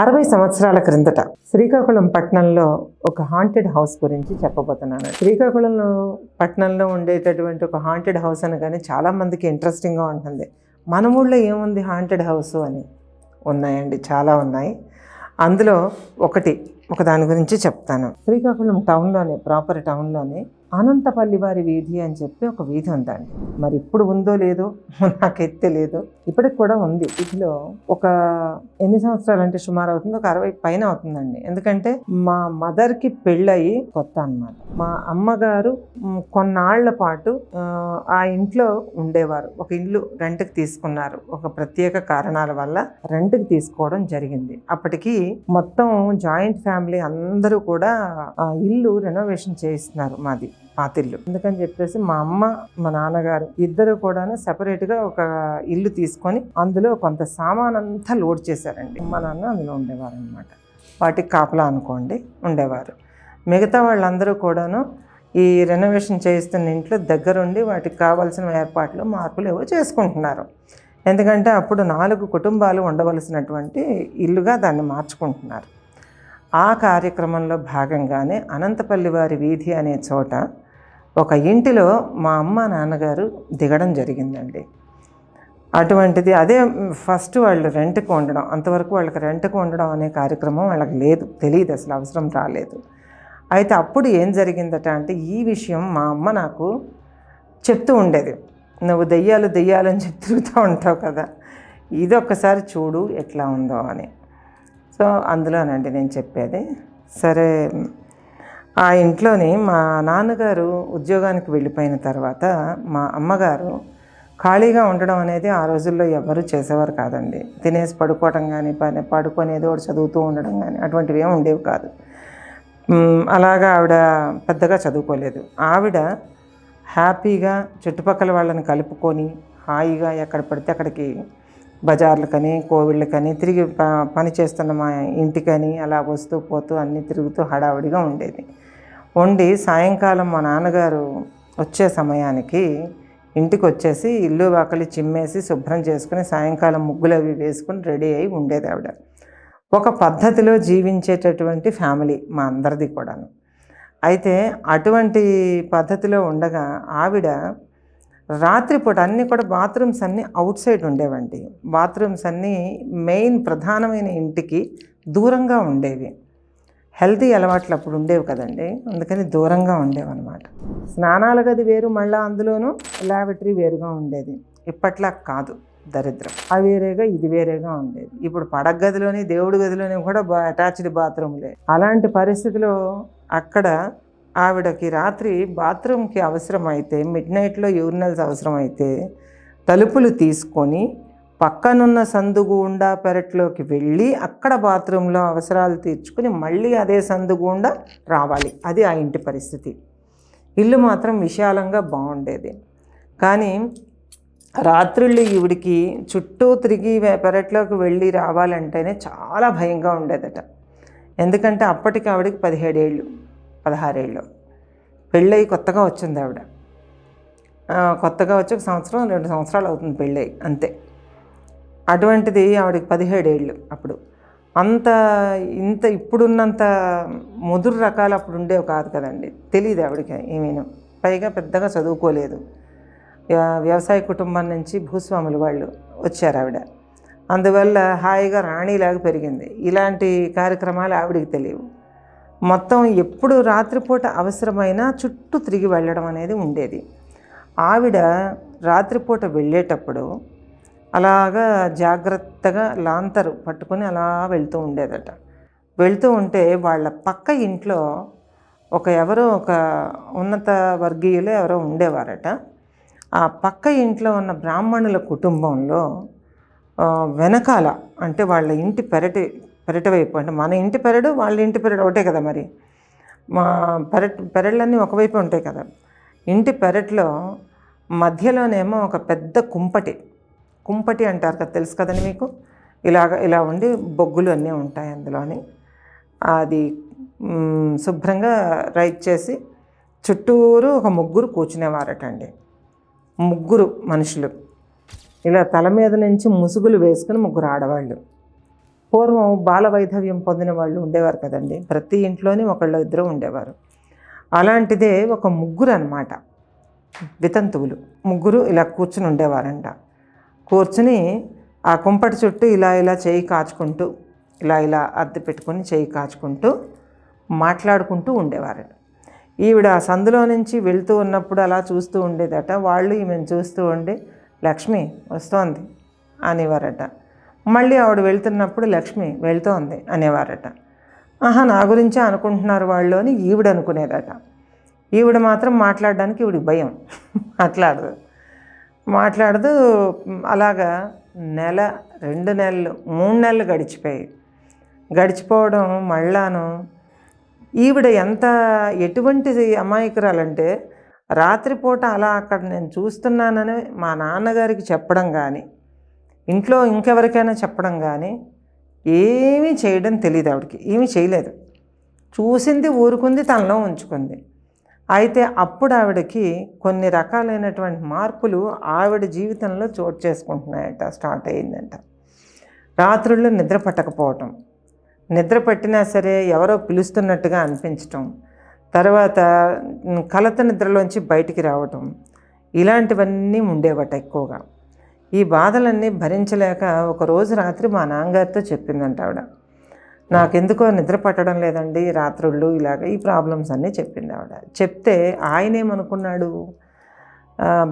అరవై సంవత్సరాల క్రిందట శ్రీకాకుళం పట్టణంలో ఒక హాంటెడ్ హౌస్ గురించి చెప్పబోతున్నాను. శ్రీకాకుళంలో పట్టణంలో ఉండేటటువంటి ఒక హాంటెడ్ హౌస్ అనగానే చాలామందికి ఇంట్రెస్టింగ్గా ఉంటుంది. మన ఊళ్ళో ఏముంది హాంటెడ్ హౌస్ అని? ఉన్నాయండి చాలా ఉన్నాయి. అందులో ఒకటి ఒక దాని గురించి చెప్తాను. శ్రీకాకుళం టౌన్లోనే ప్రాపర్ టౌన్లోనే అనంతపల్లి వారి వీధి అని చెప్పి ఒక వీధి ఉందండి. మరి ఇప్పుడు ఉందో లేదో నాకైతే తెలియదు ఇప్పటికి కూడా ఉంది. వీటిలో ఒక ఎన్ని సంవత్సరాలు అంటే సుమారు అవుతుంది. ఒక అరవై పైన అవుతుందండి. ఎందుకంటే మా మదర్కి పెళ్ళయి కొత్త అన్నమాట. మా అమ్మగారు కొన్నాళ్ళ పాటు ఆ, ఆ ఇంట్లో ఉండేవారు. ఒక ఇల్లు రెంట్కి తీసుకున్నారు. ఒక ప్రత్యేక కారణాల వల్ల రెంట్కి తీసుకోవడం జరిగింది. అప్పటికి మొత్తం జాయింట్ ఫ్యామిలీ అందరూ కూడా ఆ ఇల్లు రెనోవేషన్ చేయిస్తున్నారు మాది. పాతిల్లు అందుకని చెప్పేసి మా అమ్మ మా నాన్నగారు ఇద్దరు కూడా గా ఒక ఇల్లు తీసుకొని అందులో కొంత సామాన్ అంతా లోడ్ చేశారండి. మా నాన్న అందులో ఉండేవారు అనమాట వాటికి కాపలా అనుకోండి ఉండేవారు. మిగతా వాళ్ళందరూ కూడాను ఈ రెనోవేషన్ చేయిస్తున్న ఇంట్లో దగ్గరుండి వాటికి కావాల్సిన ఏర్పాట్లు మార్పులు ఏవో చేసుకుంటున్నారు. ఎందుకంటే అప్పుడు నాలుగు కుటుంబాలు ఉండవలసినటువంటి ఇల్లుగా దాన్ని మార్చుకుంటున్నారు. ఆ కార్యక్రమంలో భాగంగానే అనంతపల్లి వారి వీధి అనే చోట ఒక ఇంటిలో మా అమ్మ నాన్నగారు దిగడం జరిగిందండి. అటువంటిది అదే ఫస్ట్ వాళ్ళు రెంట్కి ఉండడం అంతవరకు వాళ్ళకి రెంట్కి ఉండడం అనే కార్యక్రమం వాళ్ళకి లేదు తెలియదు అసలు అవసరం రాలేదు. అయితే అప్పుడు ఏం జరిగిందట అంటే ఈ విషయం మా అమ్మ నాకు చెప్తూ ఉండేది. నువ్వు దెయ్యాలు దెయ్యాలు అని చెప్పి తిరుగుతూ ఉంటావు కదా ఇది ఒక్కసారి చూడు ఎట్లా ఉందో అని. సో అందులోనండి నేను చెప్పేది సరే ఆ ఇంట్లోనే మా నాన్నగారు ఉద్యోగానికి వెళ్ళిపోయిన తర్వాత మా అమ్మగారు ఖాళీగా ఉండడం అనేది ఆ రోజుల్లో ఎవరు చేసేవారు కాదండి. తినేసి పడుకోవటం కానీ పని పడుకొని ఏదో ఒకటి చదువుతూ ఉండడం కానీ అటువంటివి ఏమి ఉండేవి కాదు. అలాగా ఆవిడ పెద్దగా చదువుకోలేదు. ఆవిడ హ్యాపీగా చుట్టుపక్కల వాళ్ళని కలుపుకొని హాయిగా ఎక్కడ పడితే అక్కడికి బజార్లకని కోవిళ్ళకని తిరిగి ప పని చేస్తున్న మా ఇంటికని అలా వస్తూ పోతూ అన్నీ తిరుగుతూ హడావుడిగా ఉండేది. ఉండి సాయంకాలం మా నాన్నగారు వచ్చే సమయానికి ఇంటికి వచ్చేసి ఇల్లు వాకలి చిమ్మేసి శుభ్రం చేసుకుని సాయంకాలం ముగ్గులు అవి వేసుకుని రెడీ అయి ఉండేది ఆవిడ. ఒక పద్ధతిలో జీవించేటటువంటి ఫ్యామిలీ మా అందరిది కూడాను. అయితే అటువంటి పద్ధతిలో ఉండగా ఆవిడ రాత్రిపూట అన్నీ కూడా బాత్రూమ్స్ అన్నీ అవుట్ సైడ్ ఉండేవండి. బాత్రూమ్స్ అన్నీ మెయిన్ ప్రధానమైన ఇంటికి దూరంగా ఉండేవి. హెల్తీ అలవాట్లు అప్పుడు ఉండేవి కదండి. అందుకని దూరంగా ఉండేవన్నమాట. స్నానాల గది వేరు మళ్ళీ అందులోనూ లాబరేటరీ వేరుగా ఉండేది. ఇప్పట్లా కాదు దరిద్రం. ఆ వేరేగా ఇది వేరేగా ఉండేది. ఇప్పుడు పడగ గదిలోని దేవుడి గదిలోని కూడా అటాచ్డ్ బాత్రూమ్లే. అలాంటి పరిస్థితిలో అక్కడ ఆవిడకి రాత్రి బాత్రూమ్కి అవసరమైతే మిడ్ నైట్లో యూరినల్స్ అవసరమైతే తలుపులు తీసుకొని పక్కనున్న సందు గుండా పెరట్లోకి వెళ్ళి అక్కడ బాత్రూంలో అవసరాలు తీర్చుకుని మళ్ళీ అదే సందు గుండా రావాలి. అది ఆ ఇంటి పరిస్థితి. ఇల్లు మాత్రం విశాలంగా బాగుండేది. కానీ రాత్రుళ్ళు ఈవిడికి చుట్టూ తిరిగి పెరట్లోకి వెళ్ళి రావాలంటేనే చాలా భయంగా ఉండేదట. ఎందుకంటే అప్పటికి ఆవిడకి పదిహేడేళ్ళు. పదహారేళ్ళు. పెళ్ళయి కొత్తగా వచ్చింది ఆవిడ. కొత్తగా వచ్చి ఒక సంవత్సరం రెండు సంవత్సరాలు అవుతుంది పెళ్ళై అంతే. అటువంటిది ఆవిడకి పదిహేడేళ్ళు అప్పుడు. అంత ఇంత ఇప్పుడున్నంత ముదురు రకాలు అప్పుడు ఉండేవి కాదు కదండి. తెలియదు ఆవిడకి ఏమీను. పైగా పెద్దగా చదువుకోలేదు. వ్యవసాయ కుటుంబం నుంచి భూస్వాములు వాళ్ళు వచ్చారు ఆవిడ. అందువల్ల హాయిగా రాణిలాగా పెరిగింది. ఇలాంటి కార్యక్రమాలు ఆవిడకి తెలియవు. మొత్తం ఎప్పుడు రాత్రిపూట అవసరమైనా చుట్టూ తిరిగి వెళ్ళడం అనేది ఉండేది. ఆవిడ రాత్రిపూట వెళ్ళేటప్పుడు అలాగా జాగ్రత్తగా లాంతరు పట్టుకొని అలా వెళ్తూ ఉండేదట. వెళ్తూ ఉంటే వాళ్ళ పక్క ఇంట్లో ఒక ఎవరో ఒక ఉన్నత వర్గీయులు ఎవరో ఉండేవారట. ఆ పక్క ఇంట్లో ఉన్న బ్రాహ్మణుల కుటుంబంలో వెనకాల అంటే వాళ్ళ ఇంటి పెరటి పెరటి వైపు అంటే మన ఇంటి పెరడు వాళ్ళ ఇంటి పెరడు ఒకటే కదా మరి. మా పెరట్ పెరళ్ళన్నీ ఒకవైపు ఉంటాయి కదా. ఇంటి పెరట్లో మధ్యలోనేమో ఒక పెద్ద కుంపటి కుంపటి అంటారు కదా తెలుసు కదండి మీకు? ఇలాగ ఇలా ఉండి బొగ్గులు అన్నీ ఉంటాయి అందులోని. అది శుభ్రంగా రైట్ చేసి చుట్టూరు ఒక ముగ్గురు కూర్చునేవారటండి. ముగ్గురు మనుషులు. ఇలా తల మీద నుంచి ముసుగులు వేసుకుని ముగ్గురు ఆడవాళ్ళు. పూర్వం బాల వైధవ్యం పొందిన వాళ్ళు ఉండేవారు కదండి. ప్రతి ఇంట్లోనే ఒకళ్ళు ఇద్దరు ఉండేవారు. అలాంటిదే ఒక ముగ్గురు అన్నమాట వితంతువులు. ముగ్గురు ఇలా కూర్చుని ఉండేవారంట. కూర్చుని ఆ కుంపటి చుట్టూ ఇలా ఇలా చేయి కాచుకుంటూ ఇలా ఇలా అద్దె పెట్టుకొని చేయి కాచుకుంటూ మాట్లాడుకుంటూ ఉండేవారు. ఈవిడ ఆ సందులో నుంచి వెళ్తూ ఉన్నప్పుడు అలా చూస్తూ ఉండేదట. వాళ్ళు ఈమెను చూస్తూ ఉండి లక్ష్మి వస్తోంది అనేవారట. మళ్ళీ ఆవిడ వెళ్తున్నప్పుడు లక్ష్మి వెళ్తోంది అనేవారట. ఆహా నా గురించే అనుకుంటున్నారు వాళ్ళు అని ఈవిడ అనుకునేదట. ఈవిడ మాత్రం మాట్లాడడానికి ఈవిడికి భయం. మాట్లాడదు. మాట్లాడదు అలాగా నెల రెండు నెలలు మూడు నెలలు గడిచిపోయాయి. గడిచిపోవడం మళ్ళాను ఈవిడ ఎంత ఎటువంటి అమాయకురాలంటే రాత్రిపూట అలా అక్కడ నేను చూస్తున్నానని మా నాన్నగారికి చెప్పడం కానీ ఇంట్లో ఇంకెవరికైనా చెప్పడం కానీ ఏమీ చేయడం తెలియదు ఆవిడకి ఏమీ చేయలేదు. చూసింది ఊరుకుంది తనలో ఉంచుకుంది. అయితే అప్పుడు ఆవిడకి కొన్ని రకాలైనటువంటి మార్పులు ఆవిడ జీవితంలో చోటు చేసుకుంటున్నాయట స్టార్ట్ అయ్యిందంట. రాత్రుల్లో నిద్ర పట్టకపోవటం నిద్ర పట్టినా సరే ఎవరో పిలుస్తున్నట్టుగా అనిపించటం తర్వాత కలత నిద్రలోంచి బయటికి రావటం ఇలాంటివన్నీ ఉండేవట ఎక్కువగా. ఈ బాధలన్నీ భరించలేక ఒకరోజు రాత్రి మా నాన్నగారితో చెప్పిందంట ఆవిడ. నాకెందుకో నిద్ర పట్టడం లేదండి రాత్రుళ్ళు ఇలాగ ఈ ప్రాబ్లమ్స్ అన్నీ చెప్పింది ఆవిడ. చెప్తే ఆయనేమనుకున్నాడు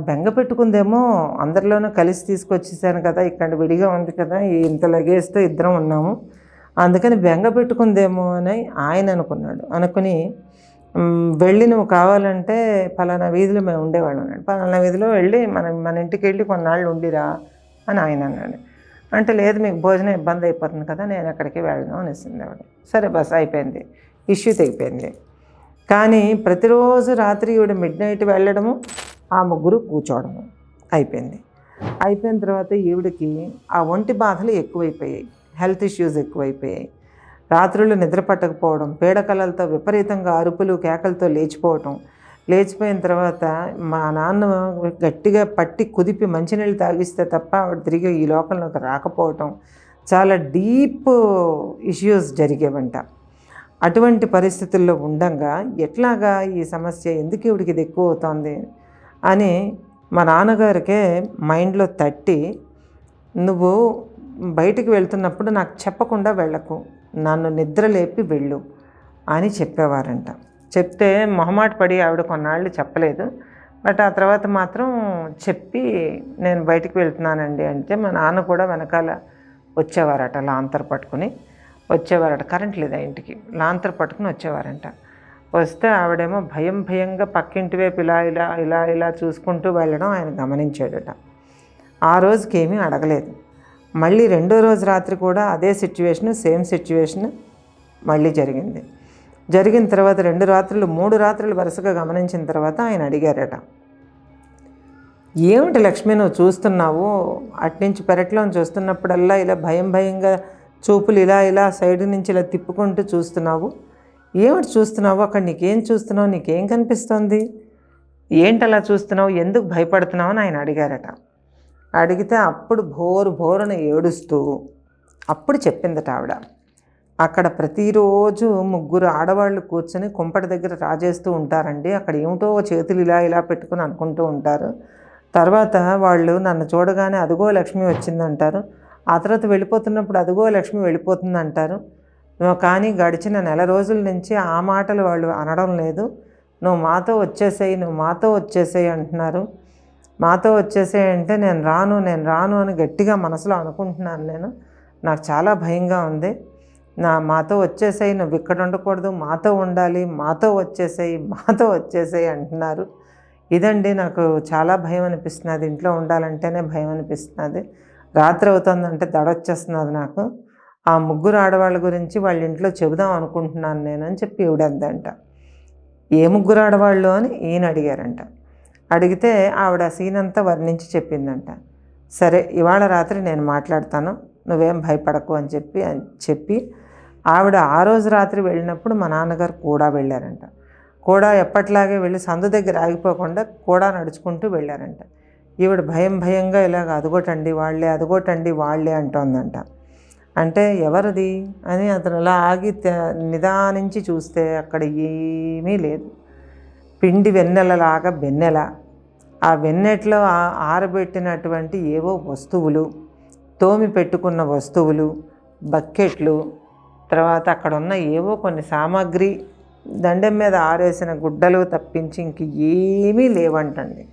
బెంగ పెట్టుకుందేమో అందరిలోనూ కలిసి తీసుకొచ్చేసాను కదా ఇక్కడ విడిగా ఉంది కదా ఇంత లగేజ్తో ఇద్దరం ఉన్నాము అందుకని బెంగ పెట్టుకుందేమో అని ఆయన అనుకున్నాడు. అనుకుని వెళ్ళి నువ్వు కావాలంటే పలానా వీధిలో మేము ఉండేవాళ్ళం అన్నాడు. పలానా వీధిలో వెళ్ళి మన మన ఇంటికి వెళ్ళి కొన్నాళ్ళు ఉండిరా అని ఆయన అన్నాడు. అంటే లేదు మీకు భోజనం ఇబ్బంది అయిపోతుంది కదా నేను అక్కడికి వెళ్ళను అనేసింది ఆవిడ సరే బస్ అయిపోయింది. ఇష్యూ తెగిపోయింది. కానీ ప్రతిరోజు రాత్రి ఈవిడ మిడ్ నైట్ వెళ్ళడము ఆ ముగ్గురు కూర్చోవడము అయిపోయింది. అయిపోయిన తర్వాత ఈవిడకి ఆ ఒంటి బాధలు ఎక్కువైపోయాయి. హెల్త్ ఇష్యూస్ ఎక్కువైపోయాయి. రాత్రులు నిద్ర పట్టకపోవడం పీడకలలతో విపరీతంగా అరుపులు కేకలతో లేచిపోవటం. లేచిపోయిన తర్వాత మా నాన్న గట్టిగా పట్టి కుదిపి మంచినీళ్ళు తాగిస్తే తప్ప ఆవిడ తిరిగి ఈ లోకంలోకి రాకపోవటం. చాలా డీప్ ఇష్యూస్ జరిగేవంట. అటువంటి పరిస్థితుల్లో ఉండంగా ఎట్లాగా ఈ సమస్య ఎందుకు ఇవిడికి ఇది ఎక్కువ అవుతోంది అని మా నాన్నగారికే మైండ్లో తట్టి నువ్వు బయటికి వెళ్తున్నప్పుడు నాకు చెప్పకుండా వెళ్ళకు. నన్ను నిద్ర లేపి వెళ్ళు అని చెప్పేవారంట. చెప్తే మొహమాట పడి ఆవిడ కొన్నాళ్ళు చెప్పలేదు. బట్ ఆ తర్వాత మాత్రం చెప్పి నేను బయటికి వెళ్తున్నానండి అంటే మా నాన్న కూడా వెనకాల వచ్చేవారట లాంతర్ పట్టుకుని. వచ్చేవారట కరెంట్ లేదు ఆ ఇంటికి? లాంతర్ పట్టుకుని వచ్చేవారంట. వస్తే ఆవిడేమో భయం భయంగా పక్కింటి వైపు ఇలా ఇలా ఇలా ఇలా చూసుకుంటూ వెళ్ళడం ఆయన గమనించాడట. ఆ రోజుకి ఏమీ అడగలేదు. మళ్ళీ రెండో రోజు రాత్రి కూడా అదే సిచ్యువేషన్ సేమ్ సిచ్యువేషన్ మళ్ళీ జరిగింది. జరిగిన తర్వాత రెండు రాత్రులు మూడు రాత్రులు వరుసగా గమనించిన తర్వాత ఆయన అడిగారట. ఏమిటి లక్ష్మి నువ్వు చూస్తున్నావు? అట్నుంచి పెరట్లో చూస్తున్నప్పుడల్లా ఇలా భయం భయంగా చూపులు ఇలా ఇలా సైడ్ నుంచి ఇలా తిప్పుకుంటూ చూస్తున్నావు? ఏమిటి చూస్తున్నావు? అక్కడ నీకేం చూస్తున్నావు? నీకేం కనిపిస్తోంది? ఏంటి అలా చూస్తున్నావు? ఎందుకు భయపడుతున్నావు? అని ఆయన అడిగారట. అడిగితే అప్పుడు భోరు భోరున ఏడుస్తూ అప్పుడు చెప్పిందట ఆవిడ. అక్కడ ప్రతిరోజు ముగ్గురు ఆడవాళ్ళు కూర్చొని కుంపటి దగ్గర రాజేస్తూ ఉంటారండి. అక్కడ ఏమిటో చేతులు ఇలా ఇలా పెట్టుకుని అనుకుంటూ ఉంటారు. తర్వాత వాళ్ళు నన్ను చూడగానే అదిగో లక్ష్మి వచ్చిందంటారు. ఆ తర్వాత వెళ్ళిపోతున్నప్పుడు అదిగో లక్ష్మి వెళ్ళిపోతుందంటారు. కానీ గడిచిన నెల రోజుల నుంచి ఆ మాటలు వాళ్ళు అనడం లేదు. నువ్వు మాతో వచ్చేసేయి నువ్వు మాతో వచ్చేసేయి అంటున్నారు. మాతో వచ్చేసేయి అంటే నేను రాను నేను రాను అని గట్టిగా మనసులో అనుకుంటున్నాను నేను. నాకు చాలా భయంగా ఉంది. నా మాతో వచ్చేసాయి నువ్వు ఇక్కడ ఉండకూడదు మాతో ఉండాలి మాతో వచ్చేసాయి మాతో వచ్చేసాయి అంటున్నారు. ఇదండి నాకు చాలా భయం అనిపిస్తున్నది ఇంట్లో ఉండాలంటేనే భయం అనిపిస్తున్నది రాత్రి అవుతుందంటే దడొచ్చేస్తున్నది నాకు. ఆ ముగ్గురు ఆడవాళ్ళ గురించి వాళ్ళ ఇంట్లో చెబుదాం అనుకుంటున్నాను నేను అని చెప్పి ఈవిడందంట. ఏ ముగ్గురు ఆడవాళ్ళు అని ఈయన అడిగారంట. అడిగితే ఆవిడ సీన్ అంతా వర్ణించి చెప్పిందంట. సరే ఇవాళ రాత్రి నేను మాట్లాడతాను నువ్వేం భయపడకు అని చెప్పి అని చెప్పి ఆవిడ ఆ రోజు రాత్రి వెళ్ళినప్పుడు మా నాన్నగారు కూడా వెళ్ళారంట. కూడా ఎప్పట్లాగే వెళ్ళి సందు దగ్గర ఆగిపోకుండా కూడా నడుచుకుంటూ వెళ్ళారంట. ఈవిడ భయం భయంగా ఇలాగ అదుగోటండి వాళ్ళే అదుగోటండి వాళ్ళే అంటోందంట. అంటే ఎవరిది? అని అతను అలా ఆగి నిదానించి చూస్తే అక్కడ ఏమీ లేదు. పిండి వెన్నెలలాగా వెన్నెల. ఆ వెన్నెట్లో ఆరబెట్టినటువంటి ఏవో వస్తువులు తోమి పెట్టుకున్న వస్తువులు బకెట్లు తర్వాత అక్కడ ఉన్న ఏవో కొన్ని సామాగ్రి దండెం మీద ఆరేసిన గుడ్డలు తప్పించి ఇంక ఏమీ లేవంటండి.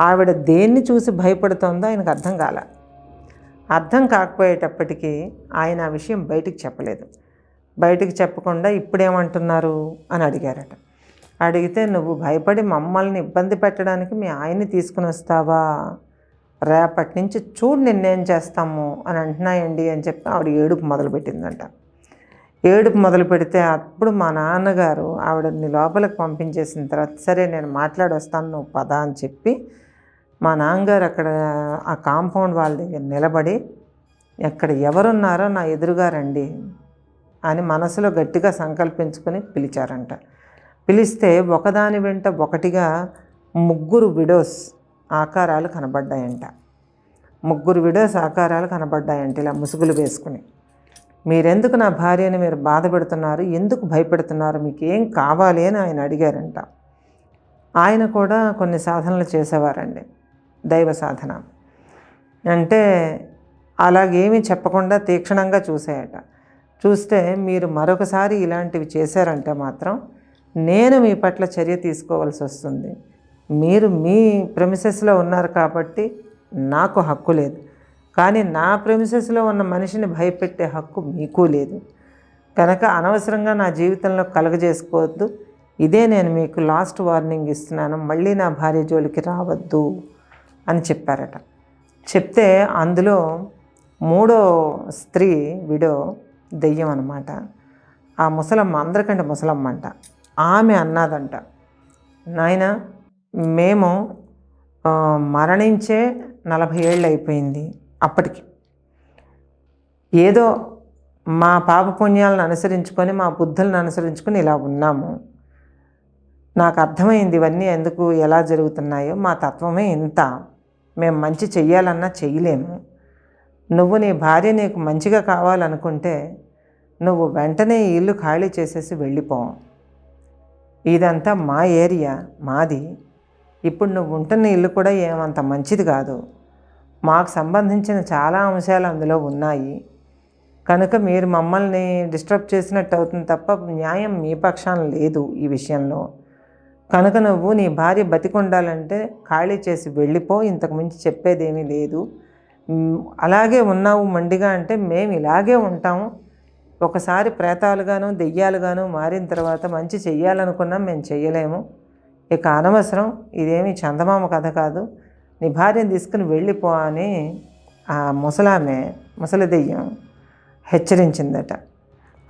ఆవిడ దేన్ని చూసి భయపడుతోందో ఆయనకు అర్థం కాల. అర్థం కాకపోయేటప్పటికీ ఆయన ఆ విషయం బయటికి చెప్పలేదు. బయటికి చెప్పకుండా ఇప్పుడేమంటున్నారు అని అడిగారట. అడిగితే నువ్వు భయపడి మమ్మల్ని ఇబ్బంది పెట్టడానికి మీ ఆయన్ని తీసుకుని వస్తావా? రేపటి నుంచి చూడు నిన్నేం చేస్తాము అని అంటున్నాయండి అని చెప్పి ఆవిడ ఏడుపు మొదలుపెట్టిందంట. ఏడుపు మొదలు పెడితే అప్పుడు మా నాన్నగారు ఆవిడని లోపలికి పంపించేసిన తర్వాత సరే నేను మాట్లాడి వస్తాను నువ్వు పద అని చెప్పి మా నాన్నగారు అక్కడ ఆ కాంపౌండ్ వాళ్ళ దగ్గర నిలబడి ఎక్కడ ఎవరున్నారో నా ఎదురుగా రండి అని మనసులో గట్టిగా సంకల్పించుకొని పిలిచారంట. పిలిస్తే ఒకదాని వెంట ఒకటిగా ముగ్గురు విడోస్ ఆకారాలు కనబడ్డాయంట. ముగ్గురు విడోస్ ఆకారాలు కనబడ్డాయంట ఇలా ముసుగులు వేసుకుని. మీరెందుకు నా భార్యని మీరు బాధ పెడుతున్నారు? ఎందుకు భయపెడుతున్నారు? మీకు ఏం కావాలి? అని ఆయన అడిగారంట. ఆయన కూడా కొన్ని సాధనలు చేసేవారండి. దైవ సాధన. అంటే అలాగేమీ చెప్పకుండా తీక్షణంగా చూసాయట. చూస్తే మీరు మరొకసారి ఇలాంటివి చేశారంటే మాత్రం నేను మీ పట్ల చర్య తీసుకోవాల్సి వస్తుంది. మీరు మీ ప్రెమిసెస్లో ఉన్నారు కాబట్టి నాకు హక్కు లేదు. కానీ నా ప్రెమిసెస్లో ఉన్న మనిషిని భయపెట్టే హక్కు మీకు లేదు. కనుక అనవసరంగా నా జీవితంలో కలగజేసుకోవద్దు. ఇదే నేను మీకు లాస్ట్ వార్నింగ్ ఇస్తున్నాను. మళ్ళీ నా భార్య జోలికి రావద్దు అని చెప్పారట. చెప్తే అందులో మూడో స్త్రీ విడో దెయ్యం అనమాట ఆ ముసలమ్మ అందరికంటే ముసలమ్మ అంట. ఆమె అన్నదంట. నాయన మేము మరణించే నలభై ఏళ్ళు అయిపోయింది అప్పటికి. ఏదో మా పాప పుణ్యాలను అనుసరించుకొని మా బుద్ధులను అనుసరించుకొని ఇలా ఉన్నాము. నాకు అర్థమైంది ఇవన్నీ ఎందుకు ఎలా జరుగుతున్నాయో. మా తత్వమే ఇంత. మేము మంచి చెయ్యాలన్నా చెయ్యలేము. నువ్వు నీ భార్య నీకు మంచిగా కావాలనుకుంటే నువ్వు వెంటనే ఇల్లు ఖాళీ చేసేసి వెళ్ళిపోవు ఇదంతా మా ఏరియా మాది. ఇప్పుడు నువ్వు ఉంటున్న ఇల్లు కూడా ఏమంత మంచిది కాదు. మాకు సంబంధించిన చాలా అంశాలు అందులో ఉన్నాయి. కనుక మీరు మమ్మల్ని డిస్టర్బ్ చేసినట్టు అవుతుంది తప్ప న్యాయం మీ పక్షాన లేదు ఈ విషయంలో. కనుక నువ్వు నీ భార్య బతికుండాలంటే ఖాళీ చేసి వెళ్ళిపో ఇంతకుమించి చెప్పేదేమీ లేదు. అలాగే ఉన్నావు మండిగా అంటే మేము ఇలాగే ఉంటాము ఒకసారి ప్రేతాలుగాను దెయ్యాలుగాను మారిన తర్వాత మంచి చెయ్యాలనుకున్నాం మేము చెయ్యలేము. ఇక అనవసరం ఇదేమి చందమామ కథ కాదు. నీ భార్యను తీసుకుని వెళ్ళిపో అని ఆ ముసలామె ముసలి దెయ్యం హెచ్చరించిందట.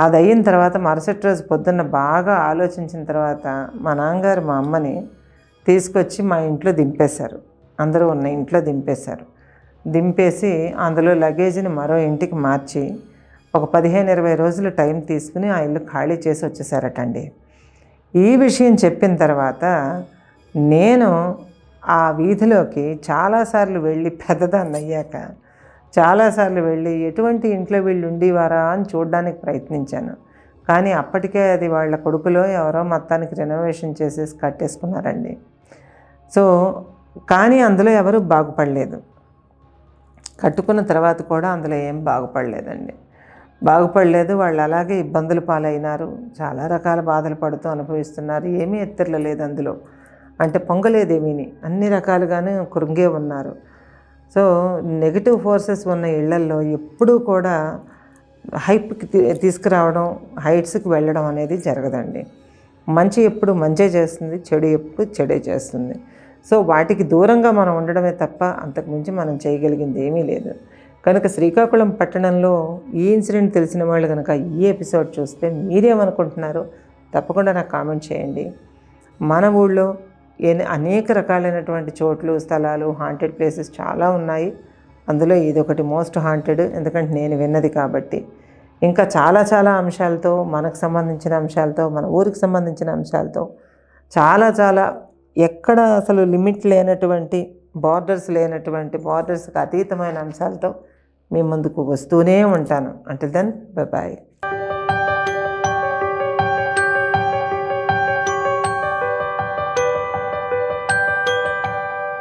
అది అయిన తర్వాత మరుసటి రోజు పొద్దున్న బాగా ఆలోచించిన తర్వాత మా నాన్నగారు మా అమ్మని తీసుకొచ్చి మా ఇంట్లో దింపేశారు. అందరూ ఉన్న ఇంట్లో దింపేశారు. దింపేసి అందులో లగేజ్ని మరో ఇంటికి మార్చి ఒక పదిహేను ఇరవై రోజులు టైం తీసుకుని ఆ ఇల్లు ఖాళీ చేసి వచ్చేసారటండి. ఈ విషయం చెప్పిన తర్వాత నేను ఆ వీధిలోకి చాలాసార్లు వెళ్ళి పెద్దదాన్ని అయ్యాక చాలాసార్లు వెళ్ళి ఎటువంటి ఇంట్లో వీళ్ళు ఉండేవారా అని చూడడానికి ప్రయత్నించాను. కానీ అప్పటికే అది వాళ్ళ కొడుకులో ఎవరో మొత్తానికి రెనోవేషన్ చేసేసి కట్టేసుకున్నారండి. సో కానీ అందులో ఎవరు బాగుపడలేదు. కట్టుకున్న తర్వాత కూడా అందులో ఏం బాగుపడలేదండి. బాగుపడలేదు. వాళ్ళు అలాగే ఇబ్బందులు పాలైనారు. చాలా రకాల బాధలు పడుతూ అనుభవిస్తున్నారు. ఏమీ ఎత్తర్ల లేదు అందులో అంటే పొంగలేదేమీని. అన్ని రకాలుగానే కృంగే ఉన్నారు. సో నెగిటివ్ ఫోర్సెస్ ఉన్న ఇళ్ళల్లో ఎప్పుడూ కూడా హైప్కి తీ- తీసుకురావడం హైట్స్కి వెళ్ళడం అనేది జరగదండి. మంచి ఎప్పుడు మంచే చేస్తుంది చెడు ఎప్పుడు చెడే చేస్తుంది. సో వాటికి దూరంగా మనం ఉండడమే తప్ప అంతకుమించి మనం చేయగలిగింది ఏమీ లేదు. కనుక శ్రీకాకుళం పట్టణంలో ఈ ఇన్సిడెంట్ తెలిసిన వాళ్ళు కనుక ఈ ఎపిసోడ్ చూస్తే మీరేమనుకుంటున్నారో తప్పకుండా నాకు కామెంట్ చేయండి. మన ఊళ్ళో అనేక రకాలైనటువంటి చోట్లు స్థలాలు హాంటెడ్ ప్లేసెస్ చాలా ఉన్నాయి. అందులో ఇది ఒకటి మోస్ట్ హాంటెడ్ ఎందుకంటే నేను విన్నది కాబట్టి. ఇంకా చాలా చాలా అంశాలతో మనకు సంబంధించిన అంశాలతో మన ఊరికి సంబంధించిన అంశాలతో చాలా చాలా ఎక్కడ అసలు లిమిట్ లేనటువంటి బార్డర్స్ లేనటువంటి బార్డర్స్కి అతీతమైన అంశాలతో మీ ముందుకు వస్తూనే ఉంటాను. అంటే దెన్ బాయ్